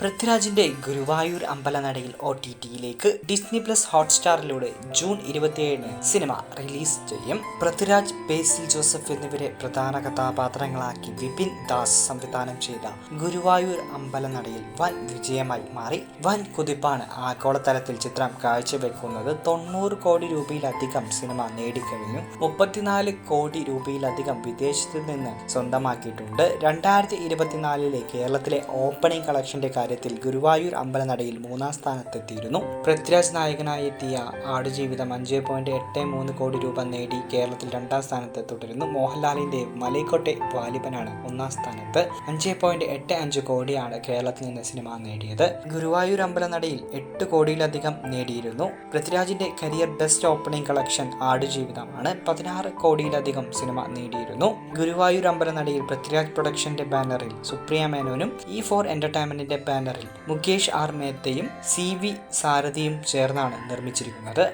പൃഥ്വിരാജിന്റെ ഗുരുവായൂർ അമ്പലനടയിൽ O T ടിയിലേക്ക് ഡിസ്നി പ്ലസ് ഹോട്ട്സ്റ്റാറിലൂടെ ജൂൺ ഇരുപത്തിയേഴിന് സിനിമ റിലീസ് ചെയ്യും. പൃഥ്വിരാജ് ബേസിൽ ജോസഫ് എന്നിവരെ പ്രധാന കഥാപാത്രങ്ങളാക്കി വിപിൻ ദാസ് സംവിധാനം ചെയ്ത ഗുരുവായൂർ അമ്പലനടയിൽ വൻ വിജയമായി മാറി. വൻ കുതിപ്പാണ് ആഗോളതലത്തിൽ ചിത്രം കാഴ്ചവെക്കുന്നത്. തൊണ്ണൂറ് കോടി രൂപയിലധികം സിനിമ നേടിക്കഴിഞ്ഞു. മുപ്പത്തിനാല് കോടി രൂപയിലധികം വിദേശത്ത് നിന്ന് സ്വന്തമാക്കിയിട്ടുണ്ട്. രണ്ടായിരത്തി ഇരുപത്തിനാലിലെ കേരളത്തിലെ ഓപ്പണിംഗ് കളക്ഷന്റെ കാര്യത്തിൽ ഗുരുവായൂർ അമ്പലനടയിൽ മൂന്നാം സ്ഥാനത്തെത്തിയിരുന്നു. പൃഥ്വിരാജ് നായകനായി എത്തിയ ആടുജീവിതം അഞ്ച് പോയിന്റ് എട്ട് മൂന്ന് കോടി രൂപ നേടി കേരളത്തിൽ രണ്ടാം സ്ഥാനത്ത് തുടരുന്നു. മോഹൻലാലിന്റെ മലൈക്കോട്ടെ വാലിബനാണ് ഒന്നാം സ്ഥാനത്ത്. അഞ്ച് പോയിന്റ് എട്ട് അഞ്ച് കോടിയാണ് കേരളത്തിൽ നിന്ന് സിനിമ നേടിയത്. ഗുരുവായൂർ അമ്പലനടയിൽ എട്ട് കോടിയിലധികം നേടിയിരുന്നു. പൃഥ്വിരാജിന്റെ കരിയർ ബെസ്റ്റ് ഓപ്പണിംഗ് കളക്ഷൻ ആടുജീവിതമാണ് പതിനാറ് കോടിയിലധികം സിനിമ നേടിയിരുന്നു. ഗുരുവായൂർ അമ്പലനടയിൽ പൃഥ്വിരാജ് പ്രൊഡക്ഷന്റെ ബാനറിൽ സുപ്രിയ മേനോനും ഇ ഫോർ എന്റർടൈൻമെന്റിന്റെ ബാനറിൽ മുകേഷ് ആർ മേത്തയും സി വി സാരഥിയും ചേർന്നാണ് നിർമ്മിച്ചിരിക്കുന്നത്.